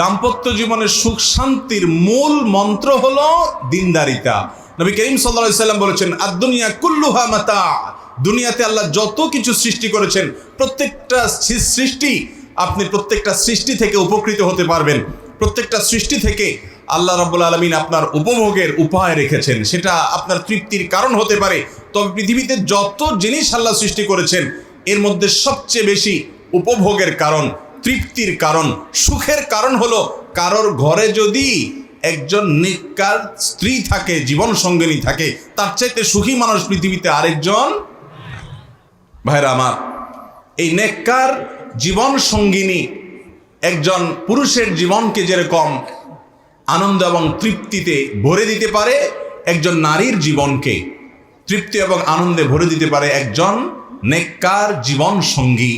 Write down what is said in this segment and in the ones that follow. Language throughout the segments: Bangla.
দাম্পত্য জীবনের সুখ শান্তির মূল মন্ত্র হলো দিনদারিতা নবী করিম সাল্লা সাল্লাম বলেছেন আর দুনিয়া কুল্লুহা মাতা। দুনিয়াতে আল্লাহ যত কিছু সৃষ্টি করেছেন, প্রত্যেকটা সৃষ্টি আপনি প্রত্যেকটা সৃষ্টি থেকে উপকৃত হতে পারবেন। প্রত্যেকটা সৃষ্টি থেকে আল্লাহ রাব্বুল আলমিন আপনার উপভোগের উপায় রেখেছেন। সেটা আপনার তৃপ্তির কারণ হতে পারে। তবে পৃথিবীতে যত জিনিস আল্লাহ সৃষ্টি করেছেন, এর মধ্যে সবচেয়ে বেশি উপভোগের কারণ তৃপ্তির কারণ, সুখের কারণ হলো কারোর ঘরে যদি একজন নিকার স্ত্রী থাকে, জীবন সঙ্গিনী থাকে, তার চাইতে সুখী মানুষ পৃথিবীতে আরেকজন ভাইরা আমার, এই নেককার জীবন সঙ্গিনী একজন পুরুষের জীবনকে যেরকম আনন্দ এবং তৃপ্তিতে ভরে দিতে পারে, একজন নারীর জীবনকে তৃপ্তি এবং আনন্দে ভরে দিতে পারে একজন নেককার জীবন সঙ্গী।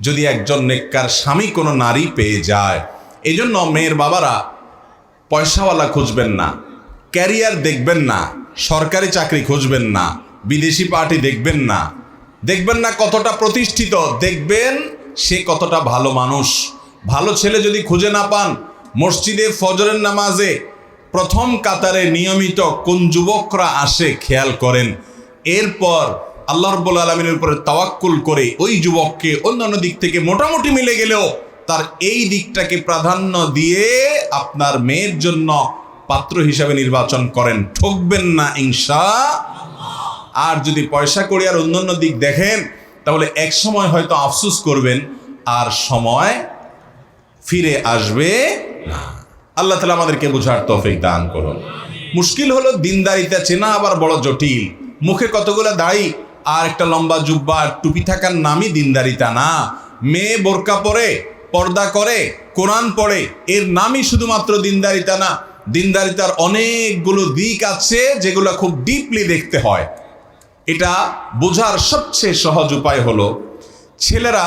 যদি একজন নেককার স্বামী কোনো নারী পেয়ে যায় এই জন্য মেয়ের বাবারা পয়সাওয়ালা খুঁজবেন না, ক্যারিয়ার দেখবেন না, সরকারি চাকরি খুঁজবেন না, বিদেশি পার্টি দেখবেন না। দেখবেন না কতটা প্রতিষ্ঠিত, দেখবেন সে কতটা ভালো মানুষ। ভালো ছেলে যদি খুঁজে না পান, মসজিদে ফজরের নামাজে প্রথম কাতারে নিয়মিত কোন যুবকরা আসে খেয়াল করেন, এরপর আল্লাহ রব্বুল আলমিনের উপরে তাওয়াক্কুল করে ওই যুবককে অন্যান্য দিক থেকে মোটামুটি মিলে গেলেও তার এই দিকটাকে প্রাধান্য দিয়ে আপনার মেয়ের জন্য পাত্র হিসাবে নির্বাচন করেন। ঠকবেন না ইংসা আর যদি পয়সা করে আর অন্যান্য দিক দেখেন, তাহলে এক সময় হয়তো আফসুস করবেন, আর সময় ফিরে আসবে না। আল্লাহ তালা আমাদেরকে বোঝার তৌফিক দান করুন। মুশকিল হলো দিনদারিতা চেনা আবার বড় জটিল। মুখে কতগুলো দাড়ি আর একটা লম্বা জুব্বা আর টুপি থাকার নামই দিনদারিতা না। মেয়ে বোরকা পরে, পর্দা করে, কোরআন পড়ে, এর নামই শুধুমাত্র দিনদারিতা না। দিনদারিতার অনেকগুলো দিক আছে যেগুলো খুব ডিপলি দেখতে হয়। এটা বোঝার সবচেয়ে সহজ উপায় হলো, ছেলেরা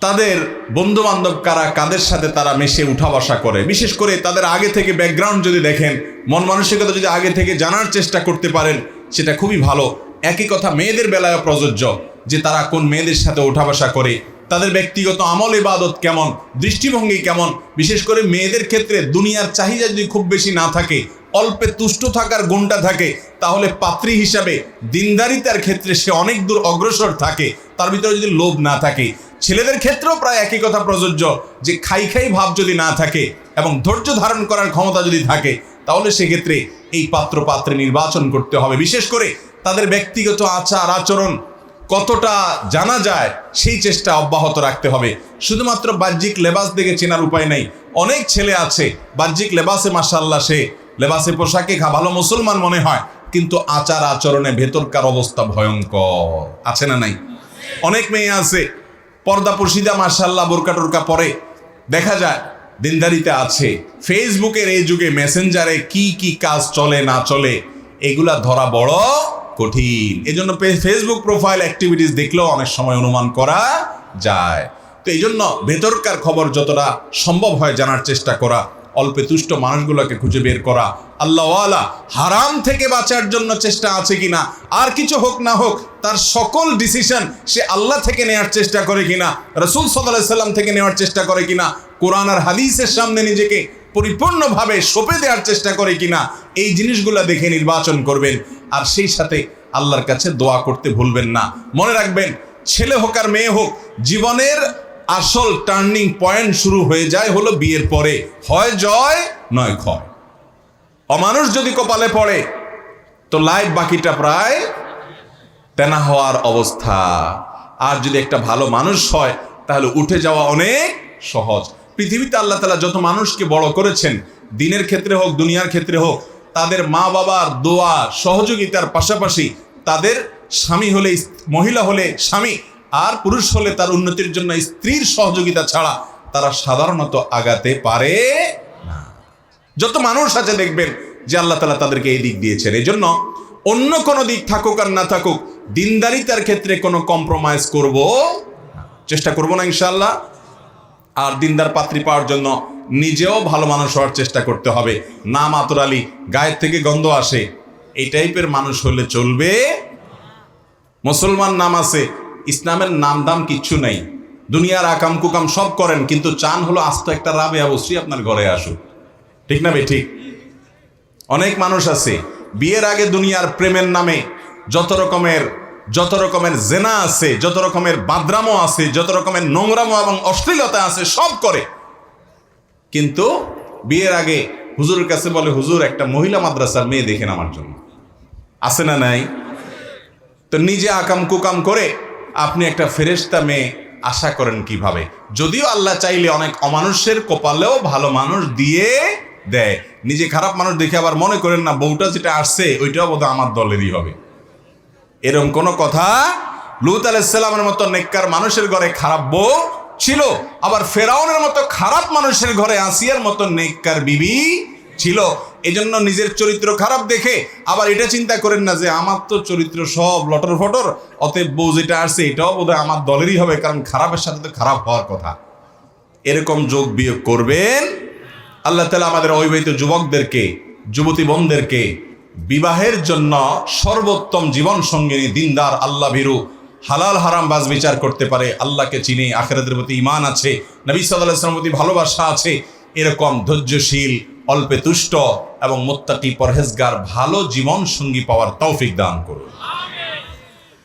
তাদের বন্ধু বান্ধব কারা, কাদের সাথে তারা মেশে উঠা বসা করে? বিশেষ করে তাদের আগে থেকে ব্যাকগ্রাউন্ড যদি দেখেন, মন মানসিকতা যদি আগে থেকে জানার চেষ্টা করতে পারেন, সেটা খুবই ভালো। একই কথা মেয়েদের বেলায় প্রযোজ্য যে তারা কোন মেয়েদের সাথে ওঠা বসা করে, তাদের ব্যক্তিগত আমল ইবাদত কেমন, দৃষ্টিভঙ্গি কেমন, বিশেষ করে মেয়েদের ক্ষেত্রে দুনিয়ার চাহিদা যদি খুব বেশি না থাকে, অল্পে তুষ্ট থাকার গুণটা থাকে, তাহলে পাত্রী হিসাবে দিনদারিতার ক্ষেত্রে সে অনেক দূর অগ্রসর থাকে, তার ভিতরে যদি লোভ না থাকে। ছেলেদের ক্ষেত্রেও প্রায় একই কথা প্রযোজ্য যে খাই খাই ভাব যদি না থাকে এবং ধৈর্য ধারণ করার ক্ষমতা যদি থাকে, তাহলে সেক্ষেত্রে এই পাত্র পাত্রে নির্বাচন করতে হবে। বিশেষ করে তাদের ব্যক্তিগত আচার, আচরণ কতটা জানা যায়, সেই চেষ্টা অব্যাহত রাখতে হবে। শুধুমাত্র বাহ্যিক লেবাস দেখে চেনার উপায় নেই। অনেক ছেলে আছে, বাহ্যিক লেবাসে মাসাল্লাহ সে লেবাসে পোশাকে খা ভালো মুসলমান মনে হয়, কিন্তু আচার আচরণে ভেতরকার অবস্থা ভয়ঙ্কর। আছে না নাই? অনেক মেয়ে আছে, পর্দা পর্শিদা মার্শাল্লাহ বোরকা টোরকা পরে। দেখা যায় দিনদারিতে আছে। ফেসবুকের এই যুগে মেসেঞ্জারে কি কি কাজ চলে, না চলে, এগুলা ধরা বড় কঠিন। এজন্য ফেসবুক প্রোফাইল অ্যাক্টিভিটিস দেখলেও অনেক সময় অনুমান করা যায়। তো এই জন্য ভেতরকার খবর যতটা সম্ভব হয় জানার চেষ্টা করা, অল্পে তুষ্ট মানুষগুলোকে খুঁজে বের করা আল্লাহওয়ালা হারাম থেকে বাঁচার জন্য চেষ্টা আছে কিনা, আর কিছু হোক না হোক, তার সকল ডিসিশন সে আল্লাহ থেকে নেওয়ার চেষ্টা করে কিনা, রসুল সাল্লাহ সাল্লাম থেকে নেওয়ার চেষ্টা করে কিনা, কোরআন আর হাদিসের সামনে নিজেকে পরিপূর্ণভাবে সঁপে দেওয়ার চেষ্টা করে কিনা, এই জিনিসগুলো দেখে নির্বাচন করবেন। আর সেই সাথে আল্লাহর কাছে দোয়া করতে ভুলবেন না। মনে রাখবেন, ছেলে হোক আর মেয়ে হোক, জীবনের আসল টার্নিং পয়েন্ট শুরু হয়ে যায় হলো বিয়ের পরে। হয় জয়, নয় ক্ষয়। অমানুষ যদি কপালে পড়ে, তো লাইফ বাকিটা প্রায় তেনা হওয়ার অবস্থা। আর যদি একটা ভালো মানুষ হয়, তাহলে উঠে যাওয়া অনেক সহজ। পৃথিবীতে আল্লাহ তালা যত মানুষকে বড় করেছেন, দিনের ক্ষেত্রে হোক, দুনিয়ার ক্ষেত্রে হোক, তাদের মা বাবার দোয়া, সহযোগিতার পাশাপাশি তাদের স্বামী হলে, মহিলা হলে স্বামী, আর পুরুষ হলে তার উন্নতির জন্য স্ত্রীর সহযোগিতা ছাড়া তারা সাধারণত আগাতে পারে যত মানুষ আছে দেখবেন যে আল্লাহ তালা তাদেরকে এই দিক দিয়েছেন। এই জন্য অন্য কোনো দিক থাকুক আর না থাকুক, দিনদারিতার ক্ষেত্রে কোনো কম্প্রোমাইজ করব চেষ্টা করব না ইনশাল্লাহ আর দিনদার পাত্রী পাওয়ার জন্য নিজেও ভালো মানুষ হওয়ার চেষ্টা করতে হবে। নাম আতর আলী, গায়ের থেকে গন্ধ আসে। এই টাইপের মানুষ হলে চলবে? মুসলমান নাম আছে, ইসলামের নাম দাম কিচ্ছু নাই। দুনিয়ার আকাম কুকাম সব করেন, কিন্তু চান হলো আস্ত একটা রাবে অবশ্যই আপনার ঘরে আসুক। ঠিক না বে, ঠিক? অনেক মানুষ আছে, বিয়ের আগে দুনিয়ার প্রেমের নামে যত রকমের যত রকমের জেনা আছে, যত রকমের বাদ্রামো আছে, যত রকমের নোংরামো এবং অশ্লীলতা আছে, সব করে। কিন্তু বিয়ের আগে হুজুরের কাছে বলে, হুজুর, একটা মহিলা মাদ্রাসার মেয়ে দেখেন আমার জন্য। আছে না নাই? তো নিজে আকাম কুকাম করে আপনি একটা ফেরেশতা মেয়ে আশা করেন কীভাবে? যদিও আল্লাহ চাইলে অনেক অমানুষের কপালেও ভালো মানুষ দিয়ে দেয়। নিজে খারাপ মানুষ দেখে আবার মনে করেন, না, বউটা যেটা আসছে, ওইটাও বোধহয় আমার দলেরই হবে। এরকম কোনো কথা লুত আলাইসাল্লামের মতো নেককার মানুষের ঘরে খারাপ বউ ছিল, আবার ফেরাউনের মতো খারাপ মানুষের ঘরে আসিয়ার মতো নেককার বিবি ছিল। এজন্য নিজের চরিত্র খারাপ দেখে আবার এটা চিন্তা করেন না যে আমার তো চরিত্র সব লটর ফটর, অতএব বউ যেটা আসছে এটাও বোধহয় আমার দলেরই হবে, কারণ খারাপের সাথে তো খারাপ হওয়ার কথা। এরকম যোগ বিয়োগ করবেন, আল্লাহ তালা আমাদের অবিবাহিত যুবকদেরকে, যুবতী বোনদেরকে বিবাহের জন্য সর্বোত্তম জীবন সঙ্গিনী দিনদার আল্লাহ ভীরু। হালাল হারাম বাজ বিচার করতে পারে, আল্লাহকে চিনে, আখেরাতের প্রতি ইমান আছে, নবী সাল্লাহ প্রতি ভালোবাসা আছে, এরকম ধৈর্যশীল, অল্পে তুষ্ট এবং মোত্তাকি পরহেজগার ভালো জীবন সঙ্গী পাওয়ার তৌফিক দান করুন।